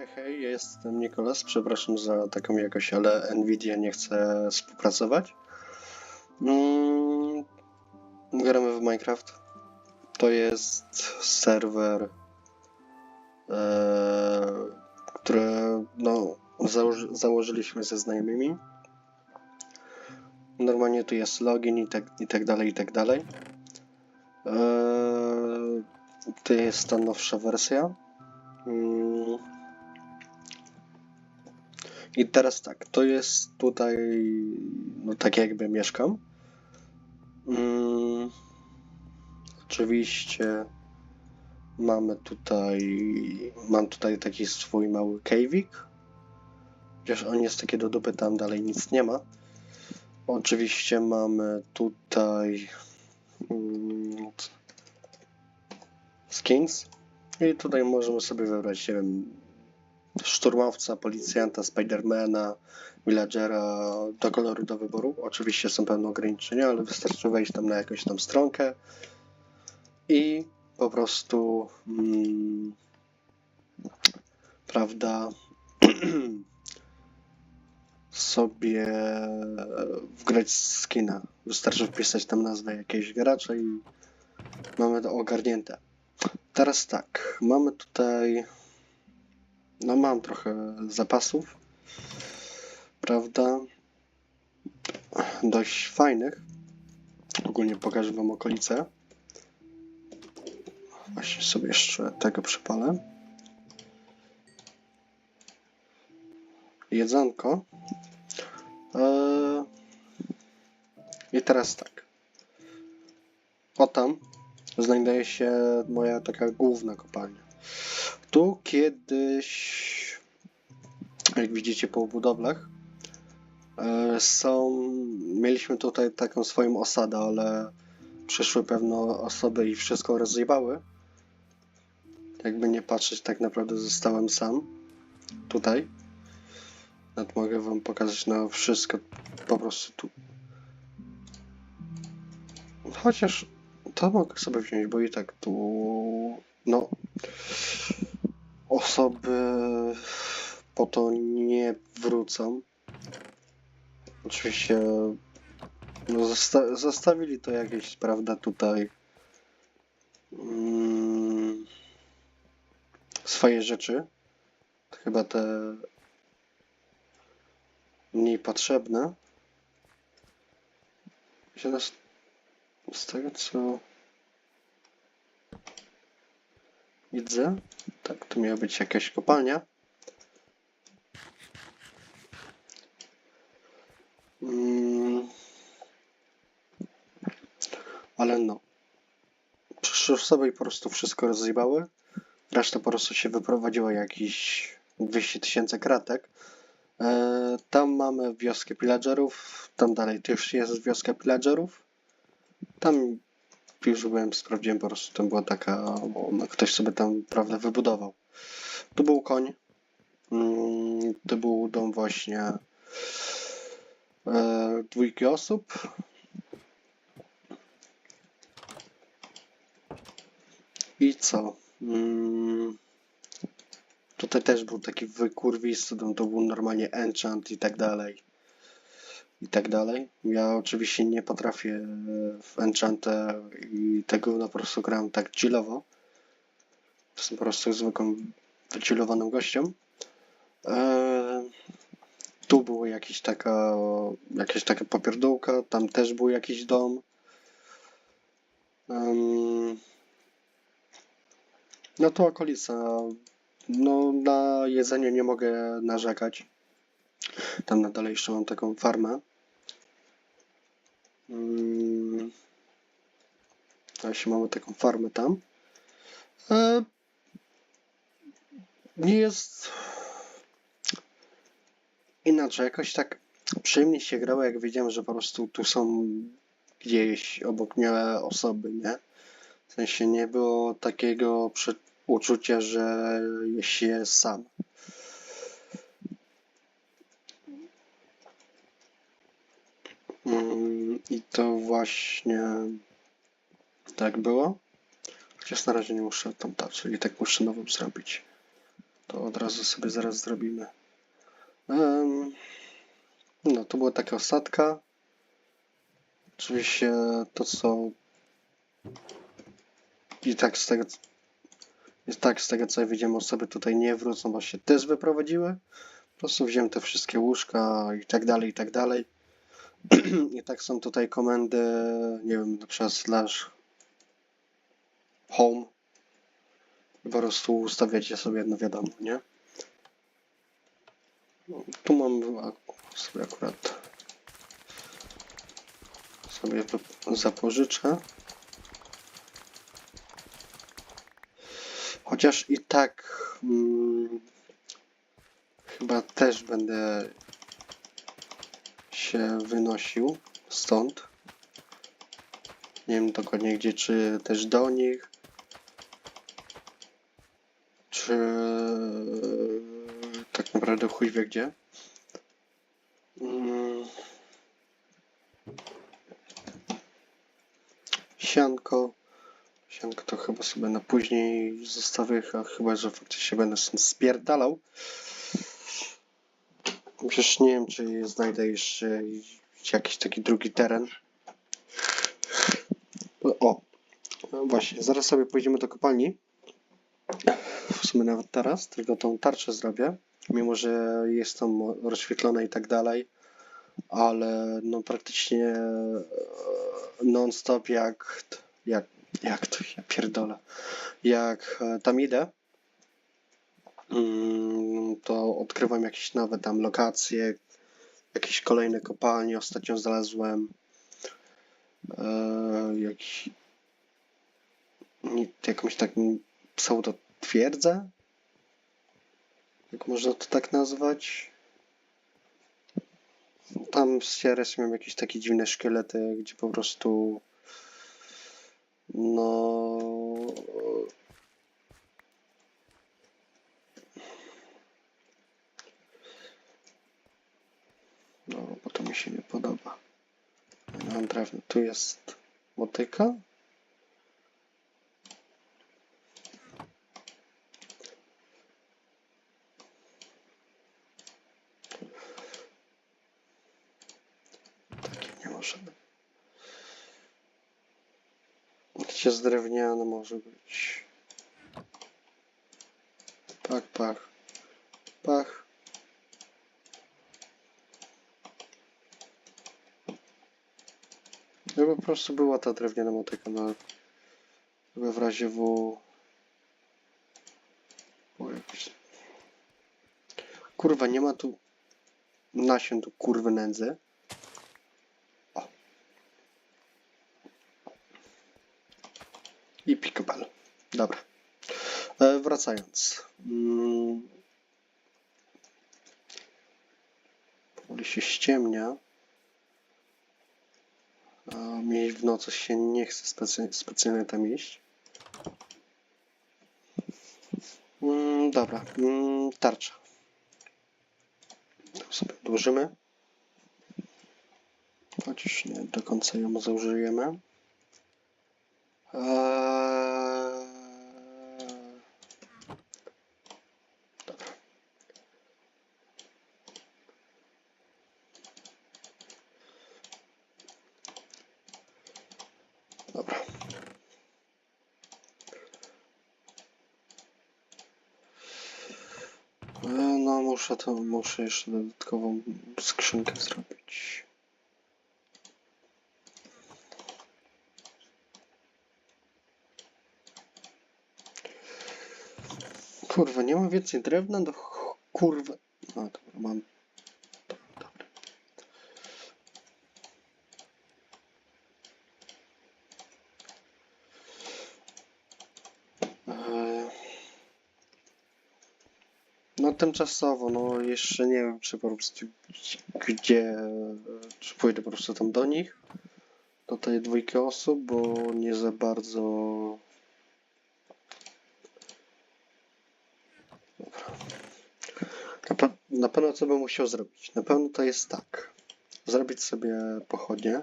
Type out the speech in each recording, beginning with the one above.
Hej, hej, jestem Nikolas. Przepraszam za taką jakość, ale Nvidia nie chce współpracować. Mm, gramy w Minecraft. To jest serwer, e, który no, założy, założyliśmy ze znajomymi. Normalnie tu jest login i tak, i tak dalej, i tak dalej. E, to jest ta nowsza wersja. Mm. I teraz tak, to jest tutaj, no tak jakby mieszkam. Mm. Oczywiście mamy tutaj, mam tutaj taki swój mały cave'ik. Chociaż on jest taki do dupy, tam dalej nic nie ma. Oczywiście mamy tutaj mm, skins. I tutaj możemy sobie wybrać, nie wiem, szturmowca, policjanta, spidermana, villagera do koloru do wyboru. Oczywiście są pewne ograniczenia, ale wystarczy wejść tam na jakąś tam stronkę i po prostu mm, prawda sobie wgrać skina. Wystarczy wpisać tam nazwę jakiegoś gracza i mamy to ogarnięte. Teraz tak, mamy tutaj. No, mam trochę zapasów, prawda? Dość fajnych. Ogólnie pokażę Wam okolice. Właśnie sobie jeszcze tego przypalę. Jedzonko. Eee... I teraz tak. O tam znajduje się moja taka główna kopalnia. Tu kiedyś, jak widzicie po budowlach, e, są, mieliśmy tutaj taką swoją osadę, ale przyszły pewne osoby i wszystko rozjebały. Jakby nie patrzeć, tak naprawdę zostałem sam tutaj. Nawet mogę wam pokazać na wszystko po prostu tu. Chociaż to mogę sobie wziąć, bo i tak tu. No. Osoby po to nie wrócą. Oczywiście. No, zosta zostawili to jakieś, prawda, tutaj. Mm, swoje rzeczy. Chyba te mniej potrzebne. Nas z tego co widzę, tak, tu miała być jakaś kopalnia. Mm. Ale no. I po prostu wszystko rozjebały. Reszta po prostu się wyprowadziła jakieś 200 tysięcy kratek. E, tam mamy wioskę pillagerów, tam dalej też jest wioska pillagerów. Tam już byłem, sprawdziłem po prostu, tam była taka, bo no, ktoś sobie tam, prawda, wybudował. Tu był koń, mm, to był dom właśnie e, dwójki osób. I co? Mm, tutaj też był taki wykurwisty to był normalnie enchant i tak dalej i tak dalej. Ja oczywiście nie potrafię e, w Enchantę i tego no po prostu gram tak chillowo. Jestem po prostu zwykłym wychillowanym gościem. Eee, tu było jakieś taka, jakaś taka popierdółka, tam też był jakiś dom. No to okolica. No na jedzenie nie mogę narzekać. Tam na dalej jeszcze mam taką farmę. Właśnie mamy taką farmę tam. E, nie jest inaczej, jakoś tak przyjemnie się grało, jak wiedziałem, że po prostu tu są gdzieś obok mnie osoby, nie? W sensie nie było takiego uczucia, że się sam. To właśnie tak było. Chociaż na razie nie muszę tam dać, czyli tak muszę nową zrobić. To od razu sobie zaraz zrobimy. Em, no, to była taka osadka. Oczywiście to, co i tak z tego, i tak z tego co widzimy, osoby tutaj nie wrócą, się też wyprowadziły. Po prostu wziąłem te wszystkie łóżka i tak dalej, i tak dalej. I tak są tutaj komendy, nie wiem, na przykład slash home. Po prostu ustawiacie sobie jedno wiadomo, nie? No, tu mam sobie akurat sobie zapożyczę. Chociaż i tak mm, chyba też będę się wynosił stąd. Nie wiem dokładnie gdzie, czy też do nich, czy tak naprawdę chuj wie gdzie. Mm. Sianko. Sianko to chyba sobie na później zostawię, chyba, że faktycznie będę stąd spierdalał. Przecież nie wiem, czy znajdę jeszcze jakiś taki drugi teren. O, no właśnie, zaraz sobie pójdziemy do kopalni. W sumie nawet teraz, tylko tą tarczę zrobię. Mimo, że jest tam rozświetlone i tak dalej. Ale no praktycznie e, non-stop jak, jak, jak to, ja pierdolę. Jak e, tam idę, to odkrywam jakieś nowe tam lokacje, jakieś kolejne kopalnie. Ostatnio znalazłem e, jakiś, jakąś taką pseudo twierdzę, jak można to tak nazwać. Tam z Sierras miałem jakieś takie dziwne szkielety, gdzie po prostu no no bo to mi się nie podoba. Mam drewno. Tu jest motyka. Takie nie może być. Gdzie z drewniane może być? Pach, pach. Pach. No po prostu była ta drewniana motyka na w razie W. Kurwa, nie ma tu nasion tu kurwy nędzy. O. I pickleball. Dobra. E, wracając. Mm. Się ściemnia. A mi w nocy się nie chce specy specjalnie tam iść. Mm, dobra, mm, tarcza. To sobie odłożymy. Chociaż nie do końca ją zużyjemy. Eee... Dobra. Dobra. E, No muszę to, muszę jeszcze dodatkową skrzynkę zrobić. Kurwa, nie mam więcej drewna do kurwa. No dobra, mam. Tymczasowo, no jeszcze nie wiem, czy po prostu gdzie, czy pójdę po prostu tam do nich, do tej dwójki osób, bo nie za bardzo... Dobra. Na, na pewno co bym musiał zrobić? Na pewno to jest tak, zrobić sobie pochodnie,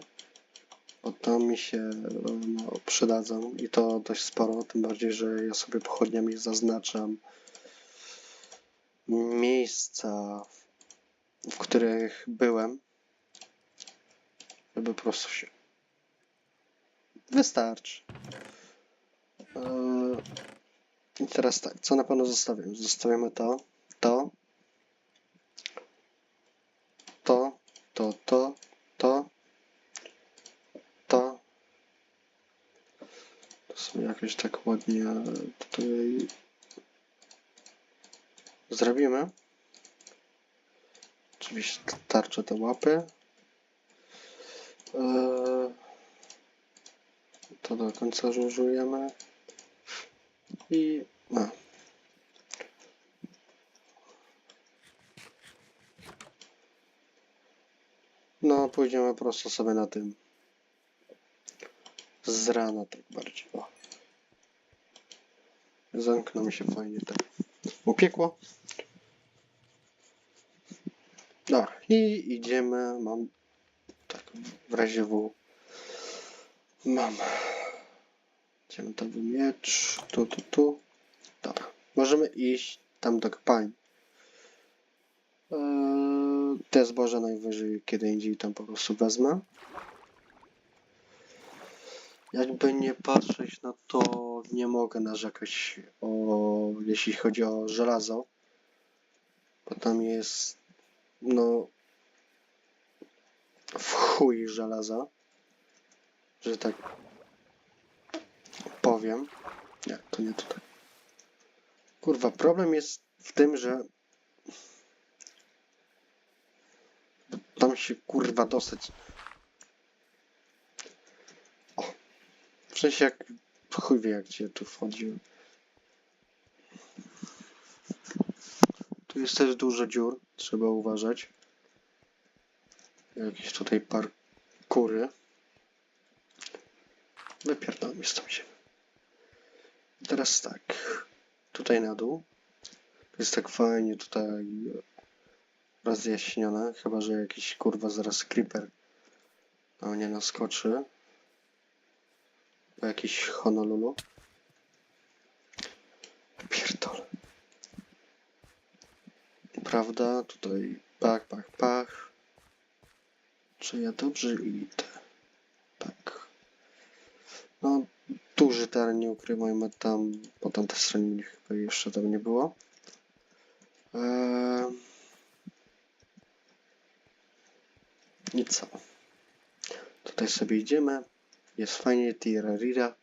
bo to mi się no, przydadzą i to dość sporo, tym bardziej, że ja sobie pochodniami zaznaczam miejsca, w, których byłem, żeby po prostu się. Wystarczy. Eee, I teraz tak, co na pewno zostawiam? Zostawiamy to, to, to, to, to, to, to. To sobie jakoś tak ładnie tutaj zrobimy. Oczywiście tarczę te łapy. Eee, To do końca żużujemy. I no. No, pójdziemy prosto sobie na tym. Z rana tak bardziej. O. Zamknął się fajnie tak. Upiekło. Dobra, i idziemy. Mam tak w razie W. Mam. Był miecz. Tu, tu, tu. Dobra. Możemy iść tam do kopalni. Eee, te zboże najwyżej kiedy indziej tam po prostu wezmę. Jakby nie patrzeć na to, nie mogę narzekać o, jeśli chodzi o żelazo. Bo tam jest, no, w chuj żelaza, że tak powiem. Nie, to nie tutaj. Kurwa, problem jest w tym, że tam się kurwa dostać. W sensie jak chuj wie jak cię tu wchodziłem. Tu jest też dużo dziur, trzeba uważać. Jakieś tutaj parkury. Wypierdol mi stąd się. Teraz tak. Tutaj na dół. To jest tak fajnie tutaj rozjaśnione. Chyba, że jakiś kurwa zaraz creeper na mnie naskoczy. Jakiś Honolulu. Pierdol. Prawda? Tutaj pach, pach, pach. Czy ja dobrze idę? Tak. No, duży teren, nie ukrywajmy tam, po tamtej stronie chyba jeszcze tam nie było. Eee... I co? Tutaj sobie idziemy. Jest fajnie, tirarira.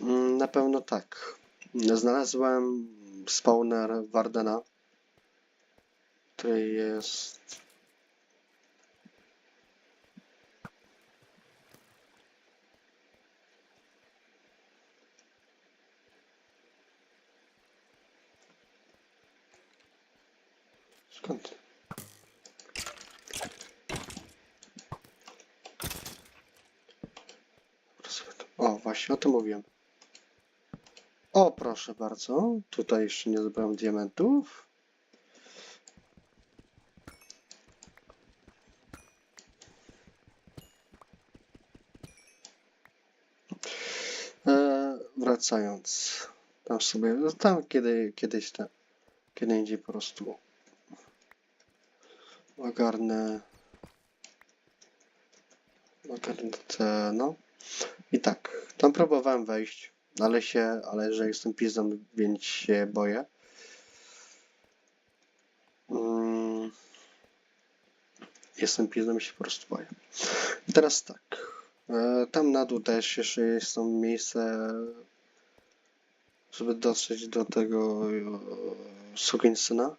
Mm, Na pewno tak. Znalazłem spawner Wardena, który jest Skąd? O, właśnie o tym mówiłem. O, proszę bardzo. Tutaj jeszcze nie zebrałem diamentów. E, wracając. Tam sobie, no tam kiedy, kiedyś tam, kiedy indziej po prostu ogarnę ogarnę te, no. I tak, tam próbowałem wejść, ale się, ale że jestem pizdą, więc się boję. Mm. Jestem pizdą się po prostu boję. I teraz tak, e, tam na dół też jeszcze jest to miejsce, żeby dotrzeć do tego e, sukinsyna.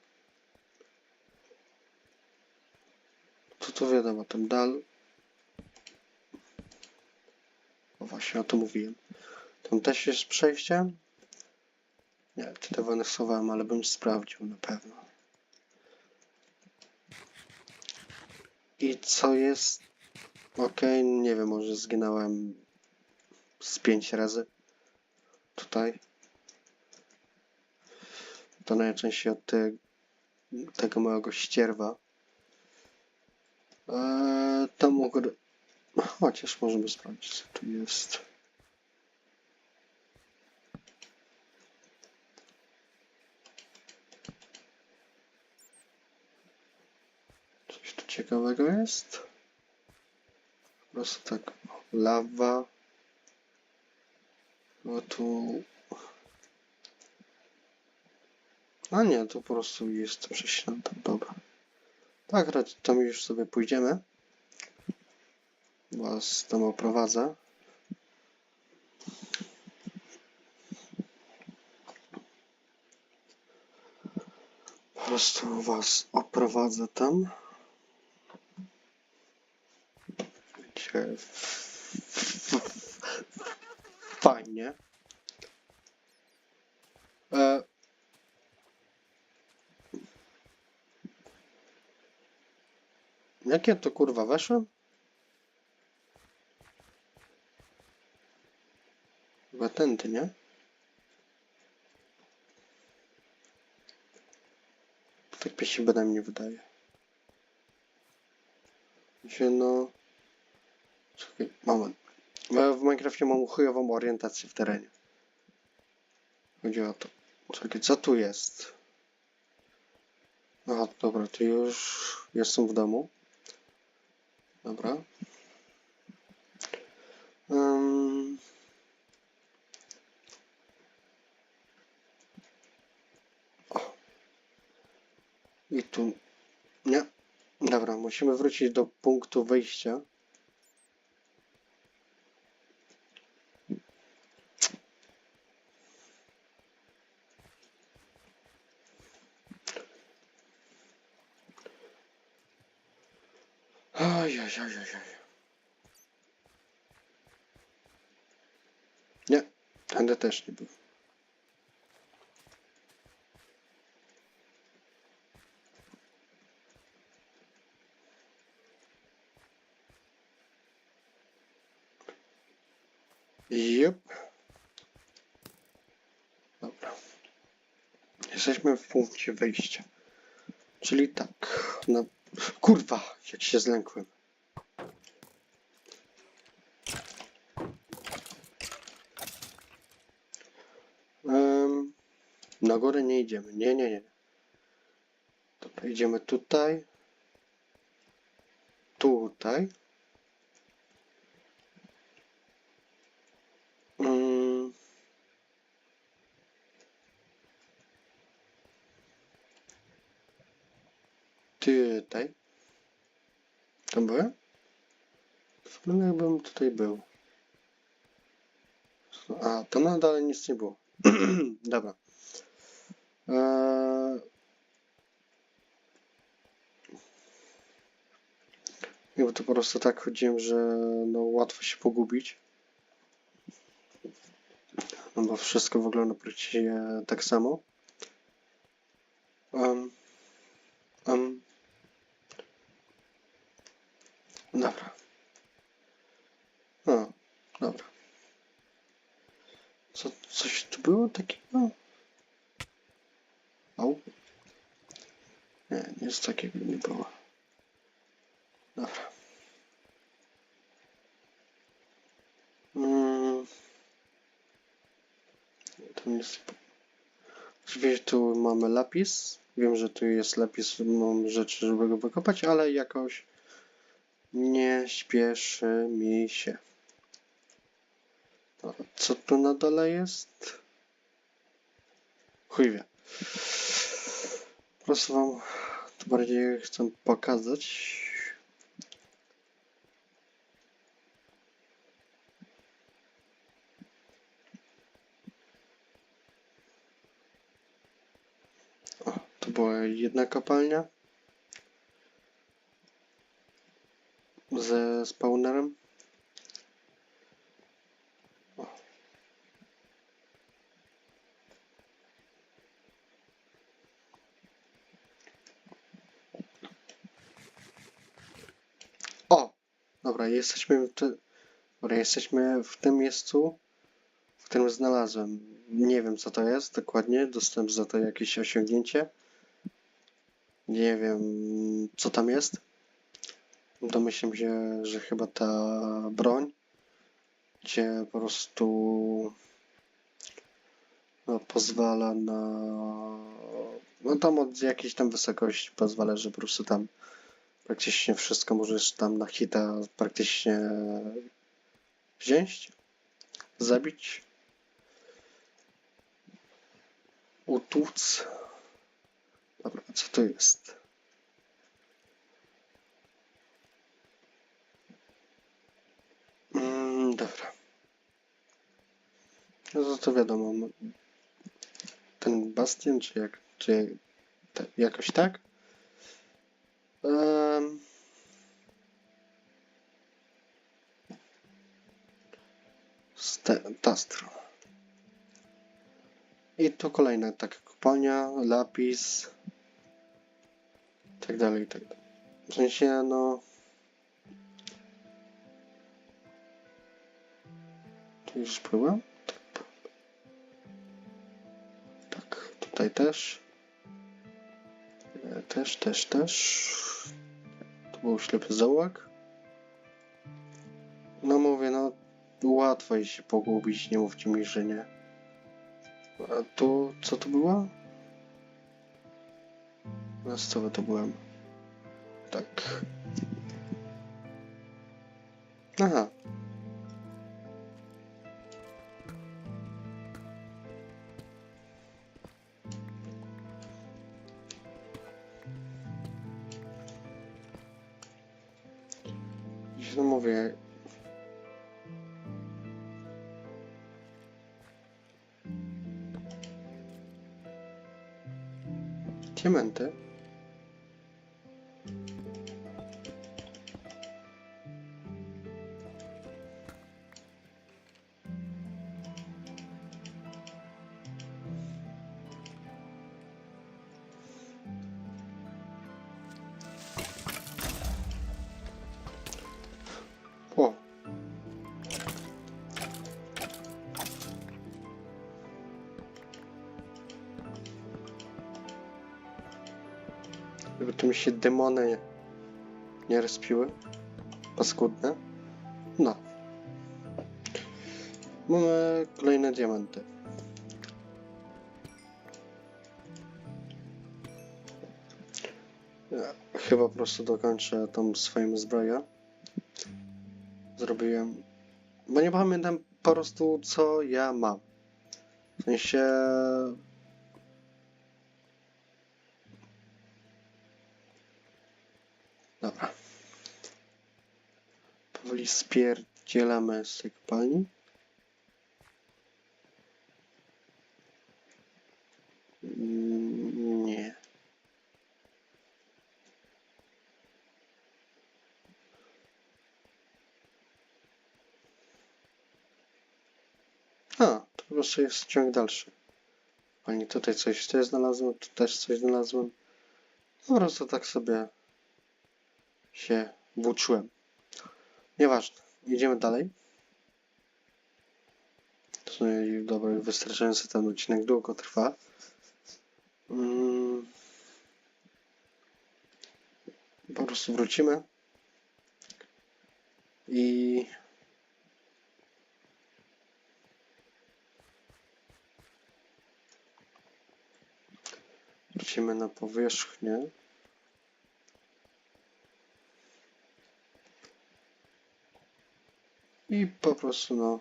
To to wiadomo, tam dal. O właśnie, o to mówiłem. Tam też jest przejście? Nie, ty tego anexowałem, ale bym sprawdził na pewno. I co jest? Okej, nie wiem, może zginąłem z pięć razy. Tutaj. To najczęściej od te, tego małego ścierwa. Eee, tam góry... Chociaż możemy sprawdzić, co tu jest. Coś tu ciekawego jest. Po prostu tak lawa. No tu... A nie, to po prostu jest prześladem, dobra. Tak, tam już sobie pójdziemy. Was tam oprowadzę. Po prostu was oprowadzę tam. Wiecie, fajnie. E... To kurwa weszłem? Chyba tędy, nie? Tak mi się bynajmniej wydaje. Się no... Czekaj, moment. Ja w Minecrafcie mam chujową orientację w terenie. Chodzi o to. Czekaj, co tu jest? Aha, dobra, to już jestem w domu. Dobra. Ym... O. I tu. Nie. Dobra, musimy wrócić do punktu wyjścia. Oj, oj, oj, oj. Nie, tędy też nie był. Jep. Dobra. Jesteśmy w punkcie wyjścia. Czyli tak, na Kurwa, jak się zlękłem. Em, na górę nie idziemy. Nie, nie, nie. Dobra, idziemy tutaj. Tutaj. Mm. Tutaj. Byłem? Wygląda jakbym tutaj był. A, to nadal nic nie było. Dobra. Eee... Bo to po prostu tak chodziłem, że no łatwo się pogubić. No bo wszystko wygląda praktycznie tak samo. Um, um, Dobra. O, dobra. Co, coś tu było takiego? Au. Nie, nic takiego nie było. Dobra. Mm. Tam jest... Tu mamy lapis. Wiem, że tu jest lapis, mam rzeczy, żeby go wykopać, ale jakoś nie śpieszy mi się. Co tu na dole jest? Chuj wie. Po prostu wam tu bardziej chcę pokazać. O, to była jedna kopalnia. ze spawnerem. O. o! Dobra, jesteśmy w, ty... Dobra, jesteśmy w tym miejscu, w którym znalazłem. Nie wiem co to jest dokładnie, dostęp za to jakieś osiągnięcie. Nie wiem co tam jest. Domyślam się, że chyba ta broń, gdzie po prostu no, pozwala na. No tam od jakiejś tam wysokości pozwala, że po prostu tam praktycznie wszystko możesz tam na hita praktycznie wziąć, zabić, utłuc. Dobra, co to jest? Mm, dobra. No to, to wiadomo. Ten bastion, czy jak, czy jak, jakoś tak? Um, Tastro. I to kolejna taka kopalnia, lapis, tak dalej, tak dalej. W sensie, no... Tu już byłem? Tak, tutaj też. Też, też, też. To był ślepy zaułek. No mówię, no łatwo jest się pogubić, nie mówcie mi, że nie. A tu, co to było? Na stole to byłem. Tak. Aha. Tu mi się demony nie rozpiły. Paskudne. No. Mamy kolejne diamenty. Ja chyba po prostu dokończę tą swoją zbroję. Zrobiłem. Bo nie pamiętam po prostu co ja mam. W sensie. Dobra. Powoli spierdzielamy z tej. Mm, Nie. A, to po prostu jest ciąg dalszy. Pani tutaj coś też znalazłem, tu też coś znalazłem. Po prostu tak sobie się włóczyłem. Nieważne. Idziemy dalej. Dobra, wystarczająco ten odcinek długo trwa. Mm. Po prostu wrócimy. I wrócimy na powierzchnię. I po prostu no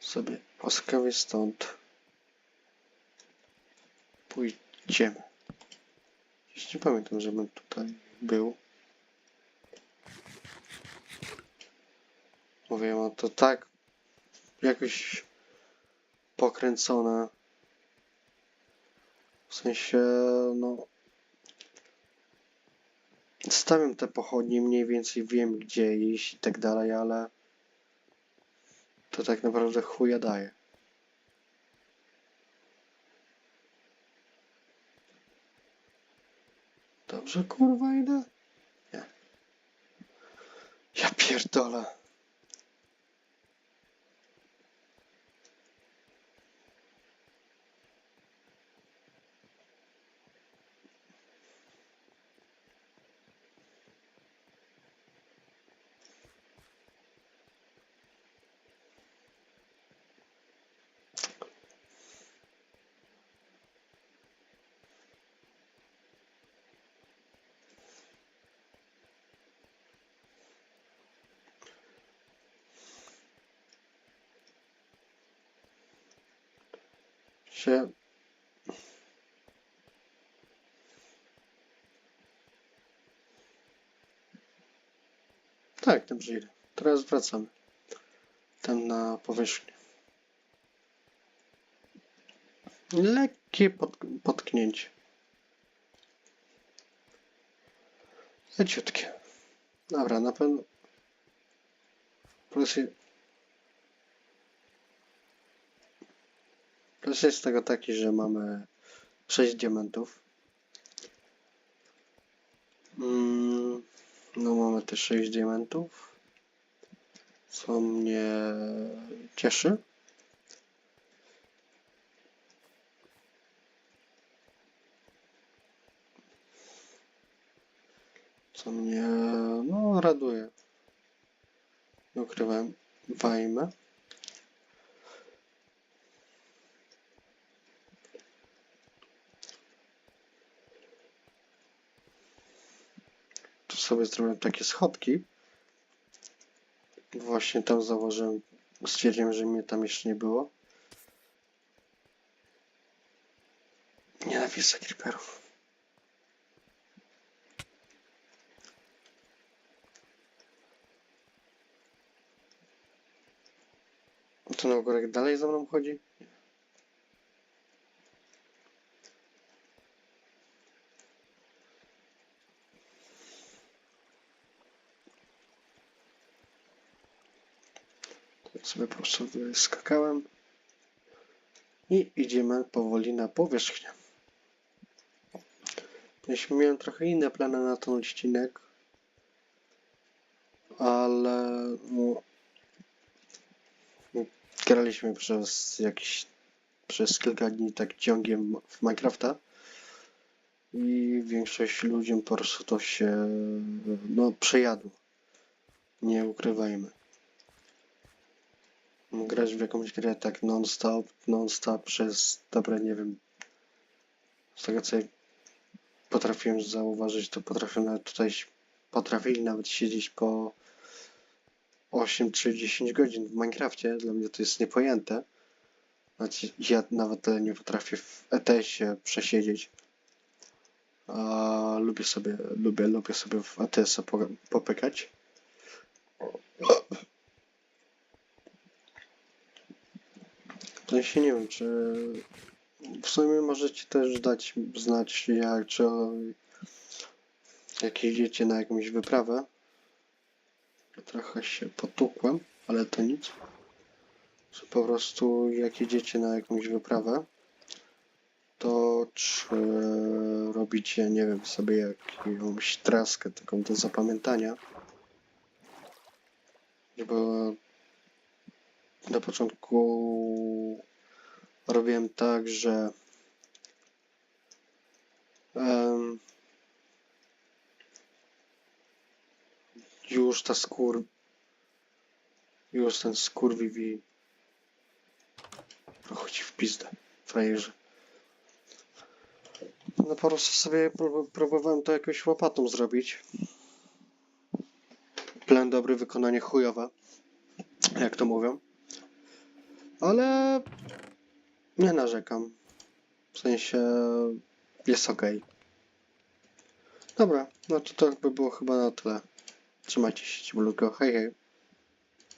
sobie łaskawie stąd pójdziemy. Już nie pamiętam, żebym tutaj był. Mówię, no to tak jakoś pokręcone. W sensie, no Stawiam te pochodnie, mniej więcej wiem gdzie iść i tak dalej, ale to tak naprawdę chuja daje. Dobrze kurwa idę? Nie. Ja pierdolę. Się... Tak, dobrze idę. Teraz wracamy. Tam na powierzchnię. Lekkie pod, potknięcie. Leciutkie. Dobra, na pewno. Plus, plus jest tego taki, że mamy 6 diamentów. Mm, no mamy te 6 diamentów. Co mnie cieszy. Co mnie no raduje. Nie ukrywam. Wajmę. Sobie zrobiłem takie schodki. Właśnie tam założyłem. Stwierdziłem, że mnie tam jeszcze nie było. Nienawidzę creeperów. To na ogórek dalej za mną chodzi? Sobie po prostu skakałem. I idziemy powoli na powierzchnię. Jeśli miałem trochę inne plany na ten odcinek, ale no, graliśmy przez jakiś przez kilka dni tak ciągiem w Minecrafta i większość ludzi po prostu to się no przejadło. Nie ukrywajmy. Grać w jakąś grę tak non-stop, non-stop przez dobre, nie wiem, z tego co potrafiłem zauważyć, to potrafią nawet tutaj, potrafili nawet siedzieć po 8 czy 10 godzin w Minecrafcie. Dla mnie to jest niepojęte. Znaczy, ja nawet nie potrafię w ETS-ie przesiedzieć. A lubię sobie, lubię, lubię sobie w ETS-a po, popykać. Ja się nie wiem, czy w sumie możecie też dać znać, jak czy jak idziecie na jakąś wyprawę. Trochę się potukłem, ale to nic. Że po prostu jak idziecie na jakąś wyprawę, to czy robicie, nie wiem, sobie jakąś traskę taką do zapamiętania. Bo na początku robiłem tak, że em, już ta skór już ten skurwiwi chodzi w pizdę, frajerze. No po prostu sobie prób- próbowałem to jakoś łopatą zrobić. Plan dobry, wykonanie chujowe, jak to mówią. Ale nie narzekam. W sensie jest ok. Dobra, no to to by było chyba na tyle. Trzymajcie się, ciepłego. Hej, hej.